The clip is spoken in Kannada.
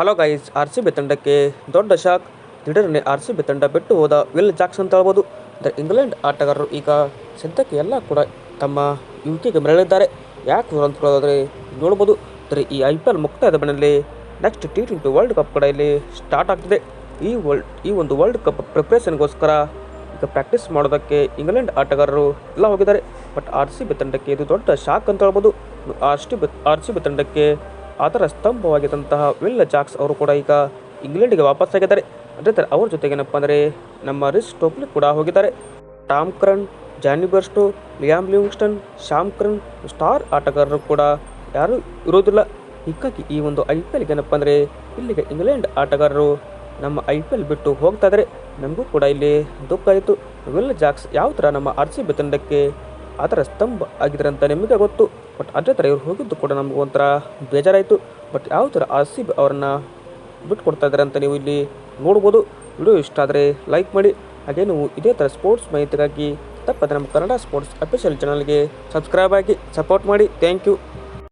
Hello guys R C B ತಂಡಕ್ಕೆ ದೊಡ್ಡ ಶಾಕ್ ದಿಢೀರನೆ ಆರ್ ಸಿ ಬಿ ತಂಡ ಬಿಟ್ಟು ಹೋದ ವಿಲ್ ಜಾಕ್ಸ್ ಅಂತ ಹೇಳ್ಬೋದು ಅಂದರೆ ಇಂಗ್ಲೆಂಡ್ ಆಟಗಾರರು ಈಗ ಸದ್ಯಕ್ಕೆ ಎಲ್ಲ ಕೂಡ ತಮ್ಮ ಯುಕೆಗೆ ಮರಳಿದ್ದಾರೆ. ಯಾಕೆ ನೋಡಬಹುದು ನೋಡ್ಬೋದು. ಅಂದರೆ ಈ ಐ ಪಿ ಮುಕ್ತಾಯದ ಬೆನ್ನಲ್ಲಿ next T twenty world cup ಕೂಡ ಇಲ್ಲಿ ಸ್ಟಾರ್ಟ್ ಆಗ್ತಿದೆ. ಈ ವರ್ಲ್ಡ್ ಈ ಒಂದು ವರ್ಲ್ಡ್ ಕಪ್ ಪ್ರಿಪ್ರೇಷನ್ಗೋಸ್ಕರ ಈಗ ಪ್ರಾಕ್ಟೀಸ್ ಮಾಡೋದಕ್ಕೆ ಇಂಗ್ಲೆಂಡ್ ಆಟಗಾರರು ಎಲ್ಲ ಹೋಗಿದ್ದಾರೆ. ಬಟ್ ಆರ್ ಸಿ ಬಿ ತಂಡಕ್ಕೆ ಇದು ದೊಡ್ಡ ಶಾಕ್ ಅಂತ ಹೇಳ್ಬೋದು. R C B R C B ತಂಡಕ್ಕೆ ಅದರ ಸ್ತಂಭವಾಗಿದ್ದಂತಹ ವಿಲ್ ಜಾಕ್ಸ್ ಅವರು ಕೂಡ ಈಗ ಇಂಗ್ಲೆಂಡಿಗೆ ವಾಪಸ್ಸಾಗಿದ್ದಾರೆ ಅದೇ ಥರ ಅವ್ರ ಜೊತೆಗೆ ಏನಪ್ಪ ಅಂದರೆ ನಮ್ಮ ರಿಸ್ ಟೋಪ್ಲಿ ಕೂಡ ಹೋಗಿದ್ದಾರೆ. Tom Curran Jonny Bairstow, Liam Livingstone, Sam Curran star ಆಟಗಾರರು ಕೂಡ ಯಾರೂ ಇರೋದಿಲ್ಲ. ಹೀಗಾಗಿ ಈ ಒಂದು ಐ ಪಿ ಎಲ್ಗೇನಪ್ಪ ಅಂದರೆ ಇಲ್ಲಿಗೆ ಇಂಗ್ಲೆಂಡ್ ಆಟಗಾರರು ನಮ್ಮ ಐ ಪಿ ಎಲ್ ಬಿಟ್ಟು ಹೋಗ್ತಾ ಇದ್ದಾರೆ ನಮಗೂ ಕೂಡ ಇಲ್ಲಿ ದುಃಖ ಆಯಿತು. ವಿಲ್ ಜಾಕ್ಸ್ ಯಾವ ಥರ ನಮ್ಮ ಆರ್ ಸಿ ತಂಡಕ್ಕೆ ಥರ ಸ್ತಂಭ ಆಗಿದ್ದಾರೆ ಅಂತ ನಿಮಗೆ ಗೊತ್ತು. ಬಟ್ ಅದೇ ಥರ ಇವ್ರು ಹೋಗಿದ್ದು ಕೂಡ ನಮಗೂ ಒಂಥರ ಬೇಜಾರಾಯಿತು. ಬಟ್ ಯಾವ ಥರ ಆಸಿಬ್ ಅವರನ್ನು ಬಿಟ್ಕೊಡ್ತಾ ಇದ್ದಾರೆ ಅಂತ ನೀವು ಇಲ್ಲಿ ನೋಡ್ಬೋದು. ವಿಡಿಯೋ ಇಷ್ಟ ಆದರೆ ಲೈಕ್ ಮಾಡಿ. ಹಾಗೆ ನೀವು ಇದೇ ಥರ ಸ್ಪೋರ್ಟ್ಸ್ ಮಾಹಿತಿಗಾಗಿ ತಪ್ಪದೆ ನಮ್ಮ ಕನ್ನಡ ಸ್ಪೋರ್ಟ್ಸ್ ಅಫಿಷಿಯಲ್ ಚಾನಲ್ಗೆ ಸಬ್ಸ್ಕ್ರೈಬ್ ಆಗಿ ಸಪೋರ್ಟ್ ಮಾಡಿ. Thank you